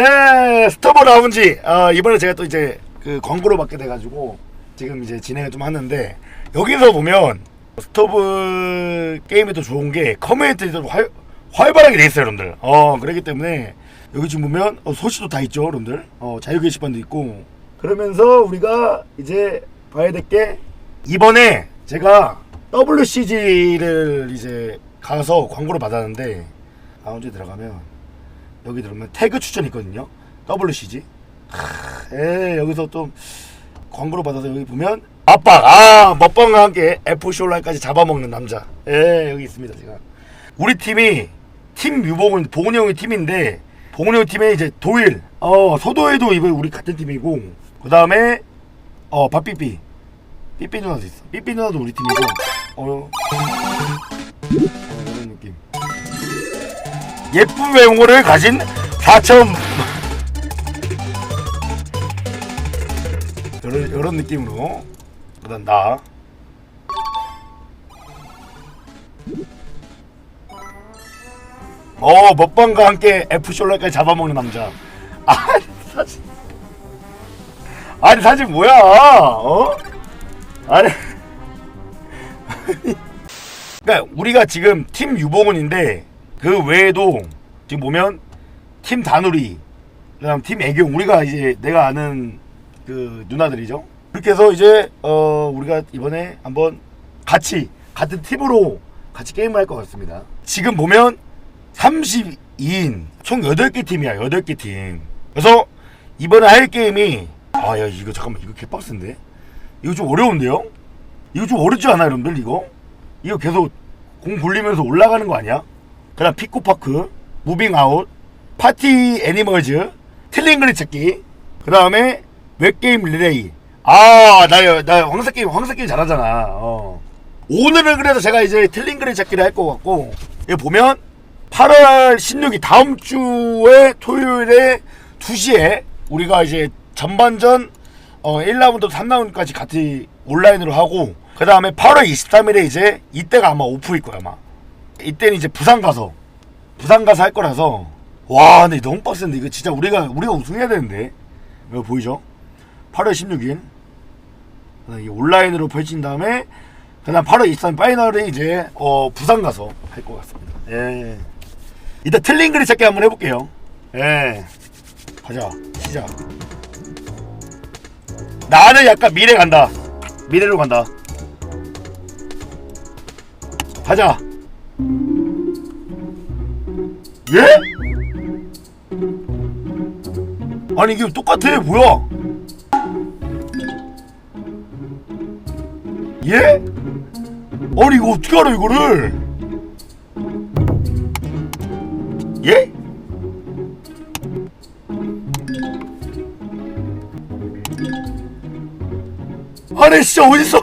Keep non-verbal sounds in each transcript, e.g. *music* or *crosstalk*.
에 스토브 라운지. 어, 이번에 제가 또 이제 그 광고를 받게 돼가지고 지금 이제 진행을 좀 하는데 여기서 보면 스토브 게임이 또 좋은 게 커뮤니티도 활, 활발하게 돼 있어요 여러분들. 어 그렇기 때문에 여기 지금 보면 어, 소식도 다 있죠 여러분들. 어, 자유 게시판도 있고. 그러면서 우리가 이제 봐야 될 게 이번에 제가 WCG를 이제 가서 광고를 받았는데 라운지 들어가면 여기 들어오면 태그 추천 있거든요. WCG. 하, 에 여기서 좀 광고를 받아서 여기 보면 압박 아 먹방과 함께 FC 온라인까지 잡아먹는 남자. 예 여기 있습니다 제가. 우리 팀이 팀 유봉은 봉훈이 형의 팀인데 봉훈이 형 팀에 이제 도일 어 서도에도 이번 우리 같은 팀이고 그 다음에 어 박삐삐 삐삐 누나도 있어. 삐삐 누나도 우리 팀이고 어. 예쁜 외모를 가진 4천 이런, 이런 느낌으로 그다음 나 어, 먹방과 함께 FC 온라인까지 잡아먹는 남자. 아니, 사진. 아니, 사진 뭐야? 어? 아니. *laughs* 그러니까 우리가 지금 팀 유봉은인데 그 외에도 지금 보면 팀 다누리 그다음 팀 애경 우리가 이제 내가 아는 그 누나들이죠. 그렇게 해서 이제 어 우리가 이번에 한번 같이 같은 팀으로 같이 게임을 할 것 같습니다. 지금 보면 32인 총 8개 팀이야 8개 팀. 그래서 이번에 할 게임이 아 야 이거 잠깐만 이거 개빡센데 이거 좀 어려운데요? 이거 좀 어렵지 않아요 여러분들 이거? 이거 계속 공 굴리면서 올라가는 거 아니야? 그 다음 피코파크, 무빙아웃, 파티 애니멀즈, 틀링그리 찾기, 그 다음에 웹게임 리레이. 아, 나, 나 황사 게임, 황사 게임 잘하잖아. 어. 오늘은 그래서 제가 이제 틀링그리 찾기를 할 것 같고, 여기 보면 8월 16일 다음 주에 토요일에 2시에 우리가 이제 전반전 어, 1라운드 3라운드까지 같이 온라인으로 하고 그 다음에 8월 23일에 이제 이때가 아마 오프일 거야 아마 이때는 이제 부산 가서 부산 가서 할 거라서. 와 근데 너무 빡센데. 이거 진짜 우리가 우리가 우승해야 되는데. 이거 보이죠? 8월 16일. 이 온라인으로 펼친 다음에 그다음 8월 23일 파이널에 이제 어 부산 가서 할 것 같습니다. 예. 이따 틀린 그리 찾기 한번 해볼게요. 예. 가자. 시작. 나는 약간 미래 간다. 미래로 간다. 가자 예? 아니 이게 똑같아 뭐야 예? 아니 이거 어떻게 알아 이거를 예? 아니 진짜 어딨어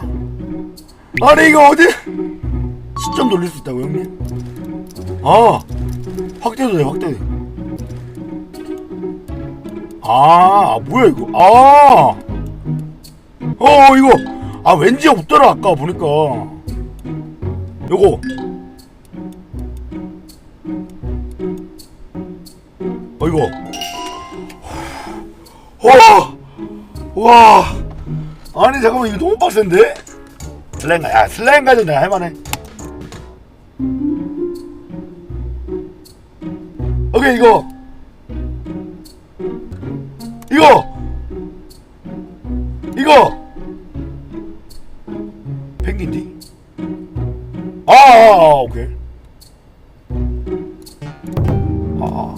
아니 이거 어디 시점 돌릴 수 있다고 형님 아 확대도 돼 확대 아 뭐야 이거? 아어 이거! 아 왠지 없더라 아까 보니까. 요거. 어 이거. 와와! 아니 잠깐만 이거 너무 빡센데? 슬랭가 야 슬랭가도 내가 할만해 오케이 이거? 이거! 이거! 펭귄디? 아, 아, 아 오케이. 아.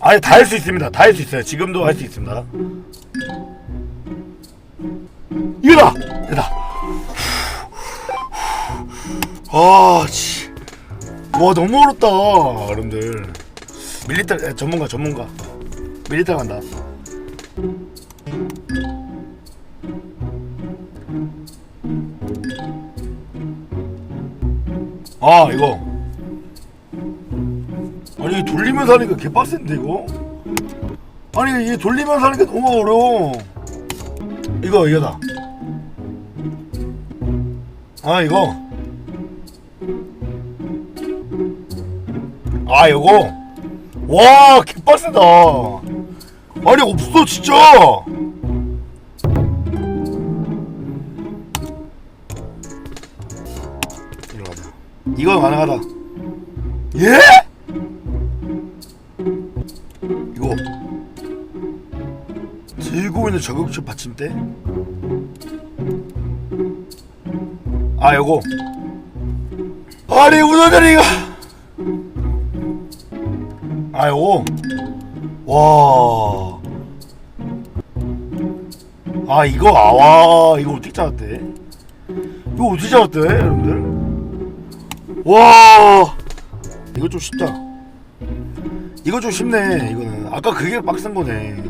아니 다 할 수 있습니다. 다 할 수 있어요. 지금도 할 수 있습니다. 이거다 아, 씨. 와, 너무 어렵다, 여러분들. 밀리터, 에, 전문가, 전문가. 밀리터 간다. 아, 이거. 아니, 돌리면서 하니까 개빡센데, 이거? 아니, 이게 돌리면서 하니까 너무 어려워. 이거, 이거다. 아 이거 아 이거? 와 개빡세다. 아니 없어 진짜. 이건 가능하다. 예? 이거. 들고 있는 저격수 받침대 아 요거. 아니 우선자리가 아 요거 와. 아 이거 아와 이거 어떻게 잡았대? 이거 어떻게 잡았대 여러분들? 와 이거 좀 쉽다. 이거 좀 쉽네 이거는 아까 그게 빡센 거네.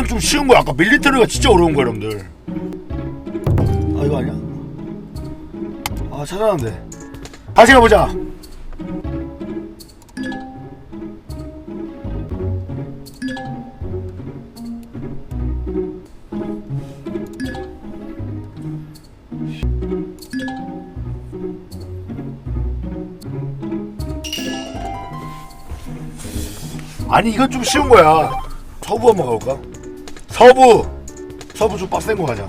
이거는 좀 쉬운 거야. 아까 밀리터리가 진짜 어려운 거야, 여러분들. 아 이거 아니야? 아 찾아놨는데. 다시 가보자. 아니 이건 좀 쉬운 거야. 서부 한번 가볼까? 서부. 서부 좀 빡센 거 가자.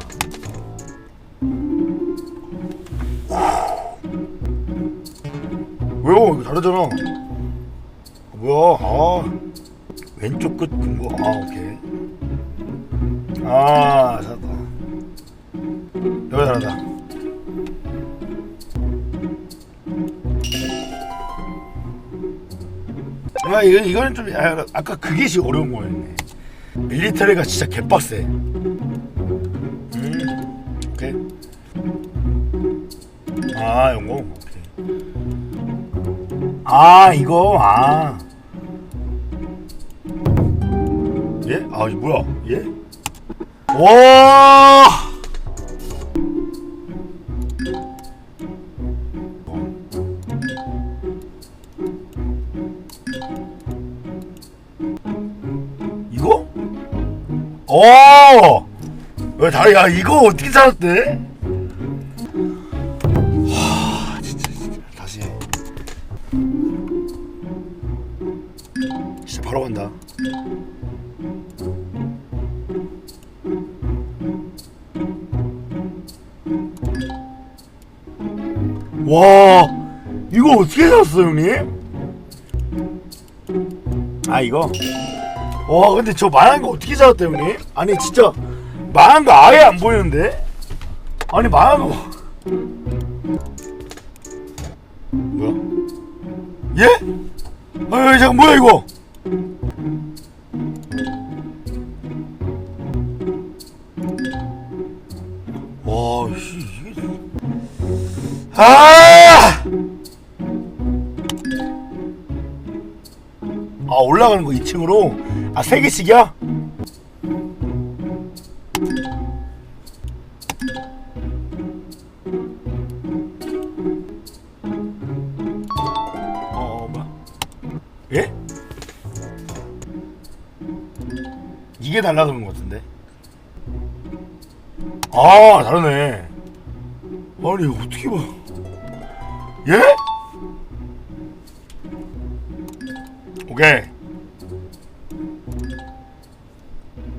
왜요? 이거 다르잖아. 뭐야? 아 왼쪽 끝 근거. 아 오케이. 아 찾았다. 여기 잘한다. 아 이거 이거는 좀 아, 아까 그게 제일 어려운 거였네. 밀리터리가 진짜 개빡세. 음 오케이. 아 이거 오케이. 아 이거 아 예? 아 뭐야 예? 와 어! 왜 다, 야, 이거 어떻게 찾았대? 하, 진짜, 진짜. 다시. 진짜 바로 간다. 와, 이거 어떻게 찾았어, 형님? 아, 이거? 와 근데 저 만한 거 어떻게 잡았대 형님? 아니 진짜 만한 거 아예 안 보이는데? 아니 만한 거 뭐야? 예? 아 잠깐 뭐야 이거? 와 씨, 아! 아 올라가는 거 2층으로 아 세 개씩이야? 어 뭐야? 예? 이게 달라드는 것 같은데? 아 다르네. 아니 이거 어떻게 봐? 예? 오케이.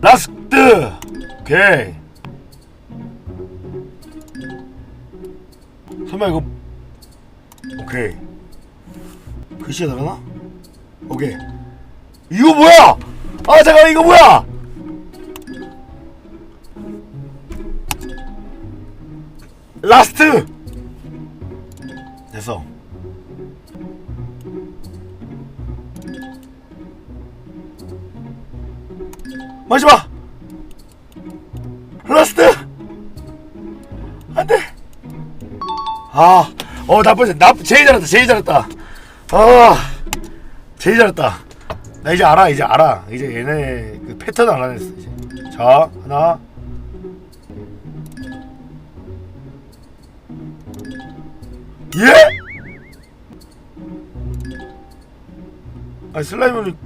라스트. 오케이. 설마 이거 오케이. 글씨가 다르나? 오케이. 이거 뭐야? 아 잠깐 이거 뭐야? 라스트. 됐어. 마지막! 라스트! 안돼! 아어 나쁘지 나 제일 잘했다 제일 잘했다. 아 제일 잘했다. 나 이제 알아 이제 알아. 이제 얘네 그 패턴 알아냈어 이제. 자 하나. 예? 아니 슬라임은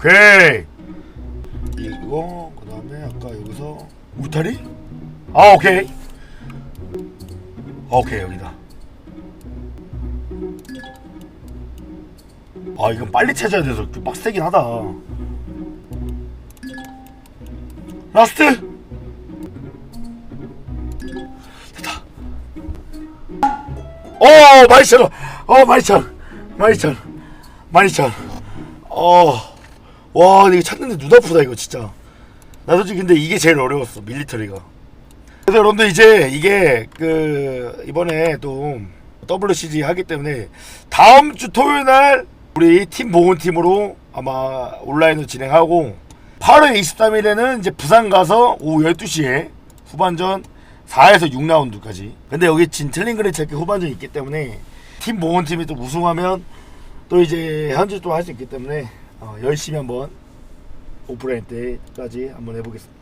오케이. 이거 그 다음에 아까 여기서 울타리? 아 오케이. 아, 오케이 여기다. 아 이건 빨리 찾아야 돼서 좀 빡세긴 하다. 라스트! 됐다. 어 마이천 어 마이천 마이천 마이천 어 와 이거 찾는데 눈 아프다 이거 진짜. 나 솔직히 근데 이게 제일 어려웠어 밀리터리가. 그래서 여러분들 이제 이게 그 이번에 또 WCG 하기 때문에 다음 주 토요일 날 우리 팀 보훈팀으로 아마 온라인으로 진행하고 8월 23일에는 이제 부산 가서 오후 12시에 후반전 4에서 6라운드까지. 근데 여기 진틀링그레 체크 후반전이 있기 때문에 팀 보훈팀이 또 우승하면 또 이제 현재 또할 수 있기 때문에 어, 열심히 한번 오프라인 때까지 한번 해보겠습니다